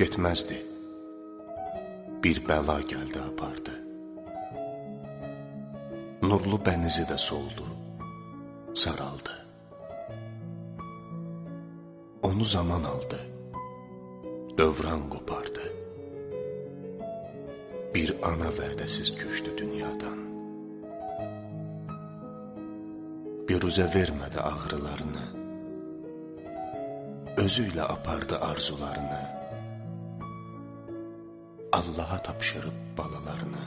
etməzdi. Bir bəla gəldi apardı. Nurlu bənizi də soldu, saraldı. Onu zaman aldı, dövran qopardı. Bir ana vədəsiz köçdü dünyadan. Biruzə vermədi ağrılarını, özü ilə apardı arzularını. Allaha tapşırıb balalarını,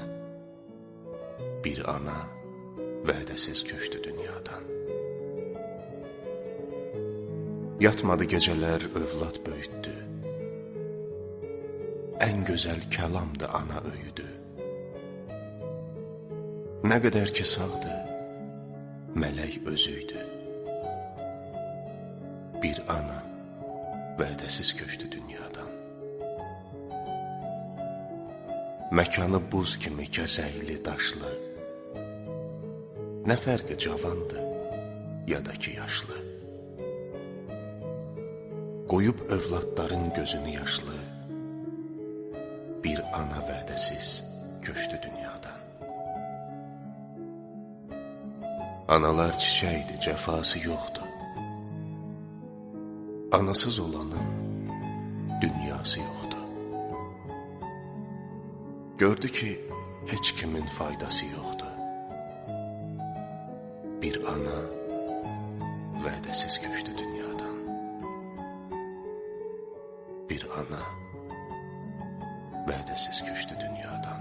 bir ana vədəsiz köçdü dünyadan. Yatmadı gecələr övlad böyütdü. Ən gözəl kəlamdı ana öyüdü. Nə qədər ki sağdı, mələk özüydü. Bir ana vədəsiz köçdü dünyadan. Məkanı buz kimi kəsəkli, daşlı. Nə fərqi cavandı ya da ki yaşlı. Qoyub övladların gözünü yaşlı. Bir ana vədəsiz köçdü dünyadan. Analar çiçəkdir, cəfası yoxdur. Anasız olanın dünyası yoxdur. Gördü ki, heç kimin faydası yoxdur. Bir ana vədəsiz köçdü dünyadan. Bir ana vədəsiz köçdü dünyadan.